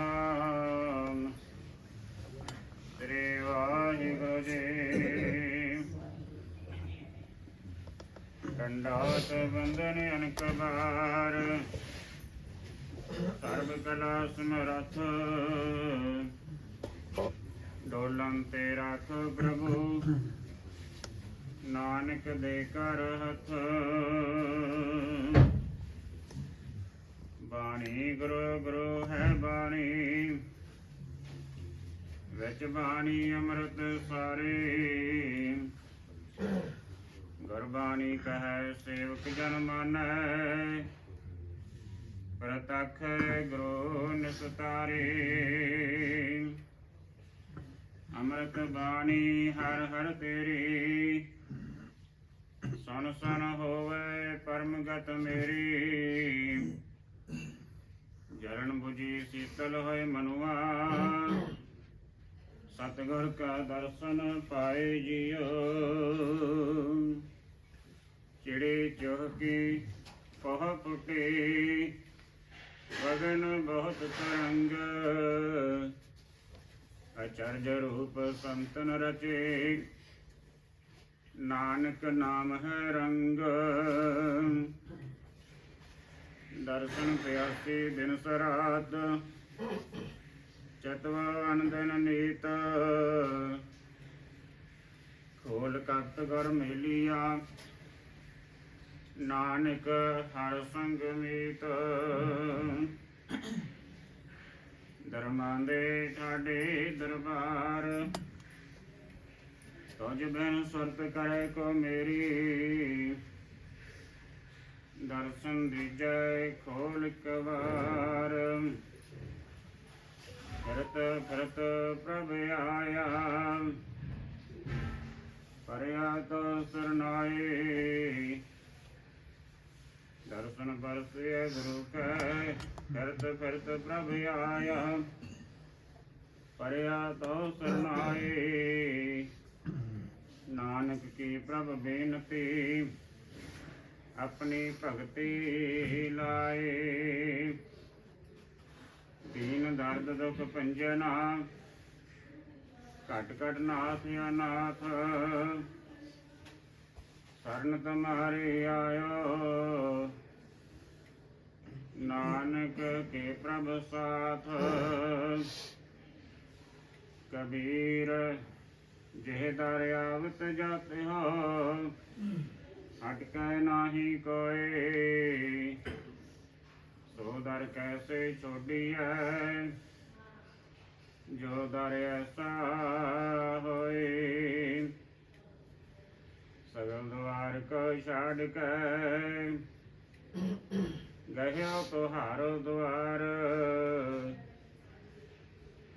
ਸਤਨਾਮ ਸ੍ਰੀ ਵਾਹਿਗੁਰੂ ਜੀ ਕੰਡਾਤ ਬੰਧਨ ਅਨਕ ਬਾਰ ਸਰਬ ਕਲਾ ਸਮਰਥ। ਡੋਲੰ ਤੇ ਰੱਖ ਪ੍ਰਭੂ। ਨਾਨਕ ਦੇ ਕਰ ਹੱਥ। ਬਾਣੀ, ਗੁਰੂ ਗੁਰੂ ਹੈ ਬਾਣੀ। ਵਿੱਚ ਬਾਣੀ, ਅੰਮ੍ਰਿਤ ਸਾਰੇ। ਗੁਰਬਾਣੀ ਕਹੈ, ਸੇਵਕ ਜਨ ਮਾਨੈ। ਪ੍ਰਤਖ ਗੁਰੂ ਨਿਸਤਾਰੇ ਅੰਮ੍ਰਿਤ ਬਾਣੀ ਹਰ ਹਰ ਤੇਰੀ। ਸੁਨ ਸੁਨ ਹੋਵੇ ਪਰਮਗਤ ਮੇਰੀ। ਜਰਨ 부ਜੀ ਸੀਤਲ ਹੋਏ ਮਨੁਆ। ਸਤਿਗੁਰ ਕਾ ਦਰਸ਼ਨ ਪਾਏ ਜਿਉ ਚਿੜੇ ਚੁਹਕੀ ਪਹ ਪੁਟੇ। ਵਗਨ ਬਹੁਤ ਤਰੰਗ। ਅਚਰਜ ਰੂਪ ਸੰਤਨ ਰਚੇ। ਨਾਨਕ ਨਾਮ ਹੈ ਰੰਗ। ਦਰਸ਼ਨ ਪਿਆਸੀ ਦਿਨ ਸਰਾਤ ਚਤਵਾ ਅਨੰਦਨ ਨੀਤ। ਖੋਲ ਕਤ ਗੁਰ ਮੇਲੀਆ। ਨਾਨਕ ਹਰ ਸੰਗ ਮੀਤ। ਦਰਮਾਂ ਦੇ ਠਾਡੇ ਦਰਬਾਰ। ਤੁਝ ਬਿਨ ਸੁਰਤ ਕਰੇ ਕੋ ਮੇਰੀ। ਦਰਸ਼ਨ ਦੀਜੈ ਖੋਲ ਕਵਾਰ ਫਿਰਤ ਫਿਰਤ ਪ੍ਰਭ ਆਇਆ। ਪਰਿਆ ਤੋ ਸਰਨਾਏ ਦਰਸ਼ਨ ਬਰਸਿਆ ਗੁਰੂ ਕੈ, ਫਿਰਤ ਫਿਰਤ ਪ੍ਰਭ ਆਇਆ। ਪਰਿਆ ਤੋ ਸਰਨਾਏ ਨਾਨਕ ਕੀ ਪ੍ਰਭ ਬੇਨਤੀ। ਆਪਣੀ ਭਗਤੀ ਲਾਏ। ਦੀਨ ਦਰਦ ਦੁਖ ਪੰਜਨਾ ਘਟ ਘਟ ਨਾਥ ਅਨਾਥ ਸਰਨ ਤੁਮਾਰੇ ਆਇਓ। ਨਾਨਕ ਕੇ ਪ੍ਰਭ ਸਾਥ। ਕਬੀਰ, ਜਿਹੇ ਦਰਿਆਵਤ ਜਾਤੇ ਹੋ। ਨਾਹੀ ਕੋਏ। ਸੋ ਦਰ ਕੈਸੇ ਛੋਡੀਐ, ਜੋ ਦਰ ਐਸਾ ਹੋਏ। ਸਗਲ ਦੁਆਰ ਕੋ ਛਾੜ ਕੇ ਗਹਿਓ ਤੁਹਾਰੋ ਦੁਆਰ।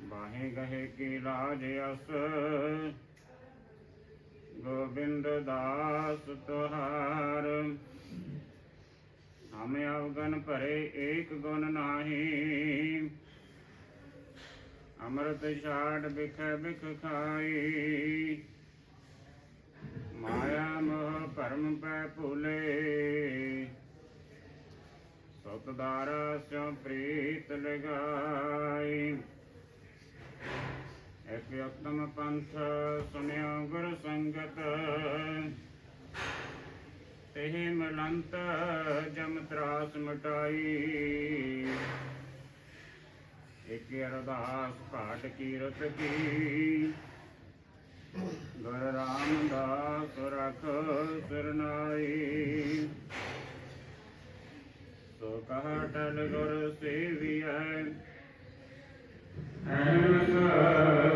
ਬਾਹੇ ਗਹੇ ਕੀ ਲਾਜ ਅਸ ਗੋਬਿੰਦ ਦਾਸ ਤੁਹਾਰ। ਹਮੇ ਅਵਗਨ ਭਰੇ ਏਕ ਗੁਣ ਨਾਹੀ। ਅੰਮ੍ਰਿਤ ਛਾੜ ਬਿਖੈ ਬਿਖ ਖਾਈ। ਮਾਇਆ ਮੋਹ ਭਰਮ ਪੈ ਭੁਲੇ। ਸਤਦਾਰਾ ਸਿਉ ਪ੍ਰੀਤ ਲਗਾਈ। ਇਕ ਅਕਦਮ ਪੰਥ ਸੁਨਿਓ ਗੁਰ ਸੰਗਤ ਤੇਹ ਮਲੰਤ ਜਮ ਤਰਾਸ ਮਟਾਈ ਇਕ ਅਰਦਾਸ ਘਾਟ ਕੀਰਤ ਕੀ ਗੁਰ ਰਾਮਦਾਸ ਰਖ ਸਰਨਾਈ ਸੋ ਕਹਾ ਟਲ ਗੁਰ ਸੇਵੀਐ ਐਨ ਸਰ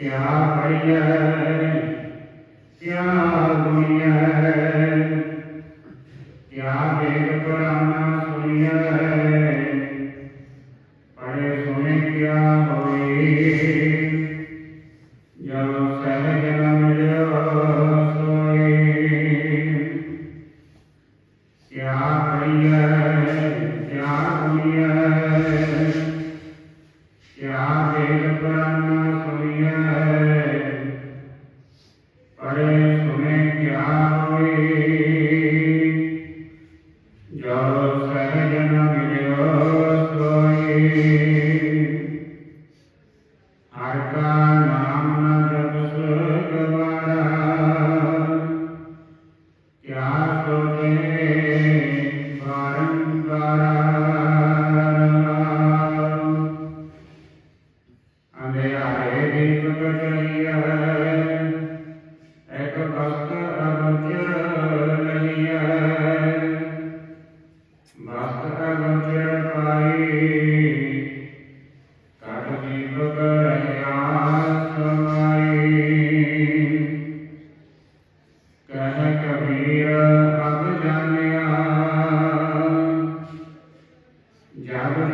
प्यार प्यार Our God.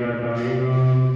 Divina Camino,